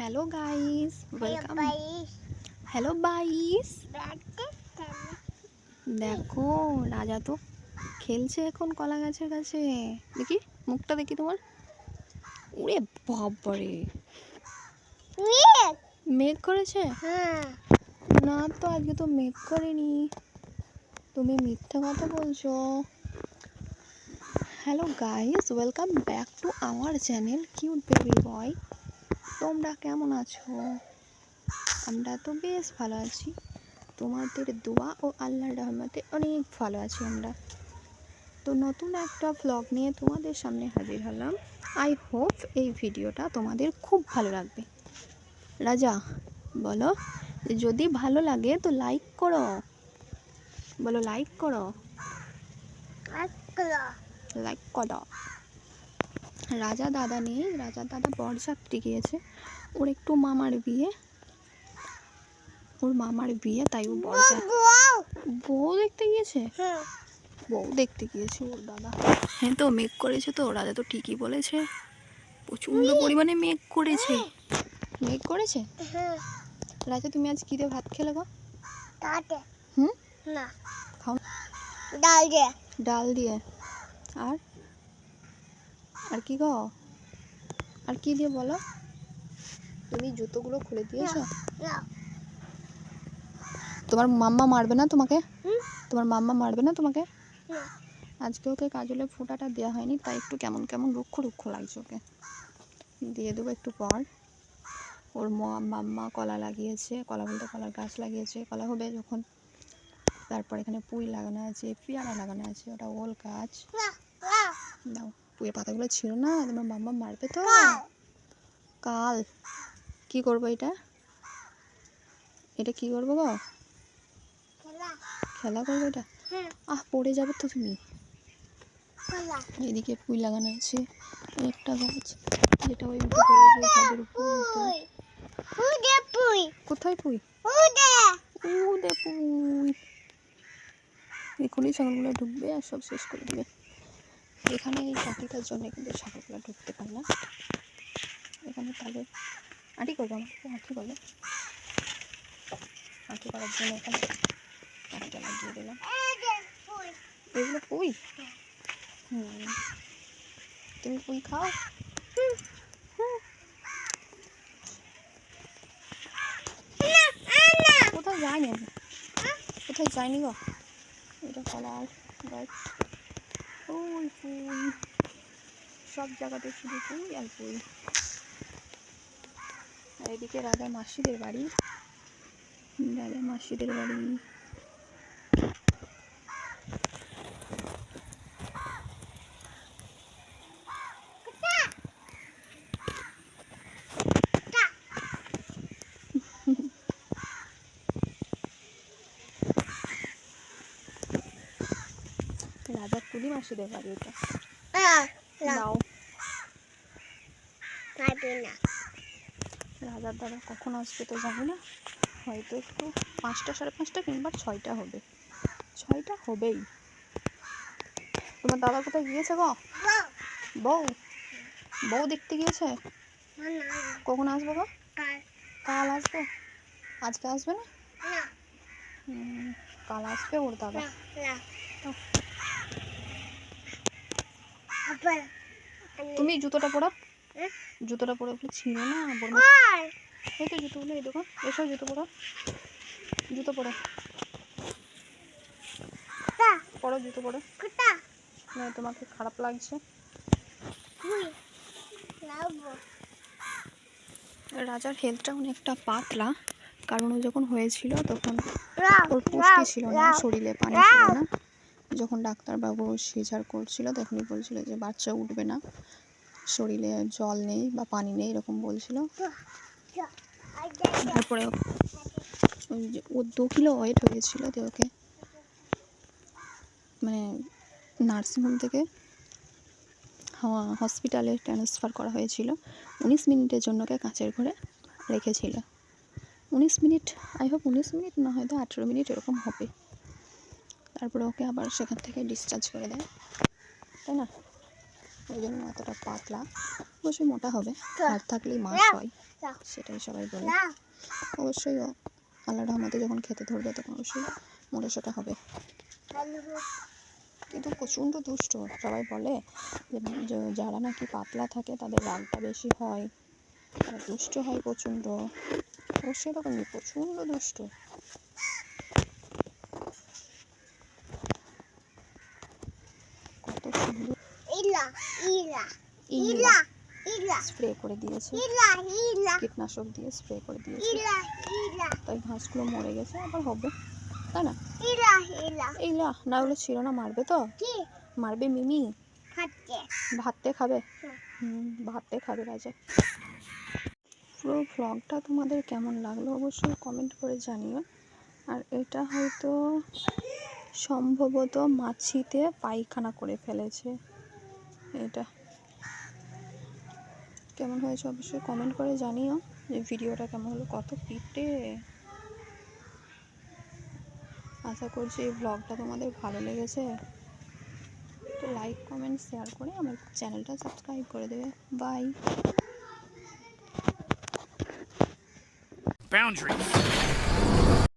Hello guys welcome. Hello বাইস. দেখো রাজা তো খেলছে এখন কলা গাছের কাছে। দেখি মুখটা দেখি তোমার। ওরে বাবারে. মেঘ। করেছে? Huh. না তো আজকে তো মেঘ করেনি। তুমি মিথ্যা কথা বলছো। Hello guys welcome back to our channel cute baby boy তোমরা কেমন আছো? আমরা তো বেশ ভালো আছি। তোমাদের দোয়া ও আল্লাহর রহমতে অনেক ভালো আছি আমরা। তো নতুন একটা ভ্লগ নিয়ে তোমাদের সামনে হাজির হলাম। আই হোপ এই ভিডিওটা তোমাদের খুব ভালো লাগবে। রাজা বলো যদি ভালো লাগে তো লাইক করো। বলো লাইক করো। Akla. লাইক করো। রাজা দাদা নেই রাজা দাদা বরযাত্রী গিয়েছে। ওর একটু মামার বিয়ে। ওর মামার বিয়ে তাই ও বরযাত্রী বউ দেখতে গিয়েছে. বউ দেখতে গিয়েছে ওর দাদা। হ্যাঁ তো মেঘ করেছে তো রাজা তো ঠিকই বলেছে। প্রচণ্ড পরিমাণে মেঘ করেছে। মেঘ করেছে. রাজা তুমি আজ কী দিয়ে ভাত খেলে গো? হুম? Na. খাও Dal de. ডাল দিয়ে। আর? আর কি গো? আর কি দিয়ে বলো? তুমি জুতোগুলো খুলে দিয়েছ? তোমার মাম্মা মারবে না তোমাকে? তোমার মাম্মা মারবে না তোমাকে? আজকে ওকে কাজলে ফোঁটাটা দেওয়া হয়নি তাই একটু কেমন কেমন রুক্ষ রুক্ষ লাগছে ওকে। দিয়ে দেবো একটু পর। ওর ম- মাম্মা কলা লাগিয়েছে কলা বলতে কলার গাছ লাগিয়েছে কলা হবে যখন। তারপর এখানে পুঁই লাগানো আছে পেয়ারা লাগানো আছে ওটা ওল গাছ. দাও। পাতাগুলো ছিল না তোমার মাম্মা মারবে তো। কাল। কি করব এটা? এটা কি করব গো? খেলা। করব এটা? আহ পড়ে যাবে তো তুমি। এদিকে পুঁই লাগানো আছে একটা গাছ যেটা ওই ছাদের উপর. কোথায় পুঁই? এখনই ছাগলগুলো ঢুকবে আর সব শেষ করে দেবে। এখানে এই কাঠিটার জন্য কিন্তু ছাগলগুলো ঢুকতে পারে না। এখানে তাহলে আটি করব আমাকে আটি বলে। আটি করার জন্য এখানে কাঠিটা লাগিয়ে দিলাম. এগুলো পুঁই? হুম। তুমি পুঁই খাও. কোথাও যায়নি? কোথায় যায়নি গো? এটা কলার গাছ ওই ফুল। সব জায়গাতে শুধু ফুল আর ফুল। আর এদিকে রাজা মাসিদের বাড়ি। রাজা মাসিদের বাড়ি। রাজার তুলি মাসিদের বাড়ি এটা. রাজার দাদা কখন আসবে তো জানি না। হয়তো একটু পাঁচটা সাড়ে পাঁচটা কিংবা ছয়টা হবে। ছয়টা হবেই। তোমার দাদা কোথায় গিয়েছে গো? বউ। বউ? দেখতে গিয়েছে? কখন আসবে গো? কাল। আসবে? আজকে আসবে না. কাল আসবে ওর দাদা। তুমি জুতোটা পরো Eh? জুতোটা পরে ওগুলো ছিল না বড় এই তো জুতোগুলো এই দেখো এসো জুতো পরো জুতো পরো. পরো জুতো পরো. না তোমাকে খারাপ লাগছে. রাজার হেলথটা অনেকটা পাতলা কারণ ও যখন হয়েছিল তখন ওর পুষ্টি ছিল না শরীরে পানি ছিল না যখন ডাক্তারবাবু সিজার করছিল, তখনই বলছিল যে, বাচ্চা উঠবে না। শরীরে জল নেই বা পানি নেই, এরকম বলছিল। তারপরে ও- দু কিলো ওয়েট হয়েছিল তো ওকে মানে নার্সিংহোম থেকে হসপিটালে ট্রান্সফার করা হয়েছিল। উনিশ মিনিটের জন্য ওকে কাঁচের ঘরে রেখেছিল। উনিশ মিনিট, আই হোপ উনিশ মিনিট না হয়তো আঠেরো মিনিট এরকম হবে। তারপরে ওকে আবার সেখান থেকে ডিসচার্জ করে দেয়। তাই না? ওই জন্য এতটা পাতলা। অবশ্যই মোটা হবে। হাত থাকলেই মাছ হয়। সেটাই সবাই বলে। অবশ্যই ও আল্লাহ রহমতে যখন খেতে ধরবে তখন অবশ্যই মোটা সোটা হবে। কিন্তু প্রচণ্ড দুষ্ট। সবাই বলে যে যে- যারা নাকি পাতলা থাকে তাদের রাগটা বেশি হয়। তারা দুষ্ট হয় প্রচণ্ড। ও সেরকমই প্রচণ্ড দুষ্ট কত সুন্দর ইলা ইলা ইলা ইলা ইলা স্প্রে করে দিয়েছে। কীটনাশক দিয়ে স্প্রে করে দিয়েছে। তাই ঘাসগুলো মরে গেছে আবার হবে তাই না? ইলা না হলে ছিল না মারবে তো? মারবে মিমি। খাচ্ছে ভাতে খাবে? হ্যাঁ। হুম ভাতে খাবে রাজা। পুরো ভ্লগটা তোমাদের কেমন লাগল অবশ্যই কমেন্ট করে জানিও। আর এটা হয়তো সম্ভবত মাছিতে পায়খানা করে ফেলেছে। এটা। কেমন হয়েছে অবশ্যই কমেন্ট করে জানিও যে ভিডিওটা কেমন হলো, কত পিটে আশা করছি এই ব্লগটা তোমাদের ভালো লেগেছে। তো লাইক কমেন্ট শেয়ার করে আমার চ্যানেলটা সাবস্ক্রাইব করে দেবে। Bye Boundaries.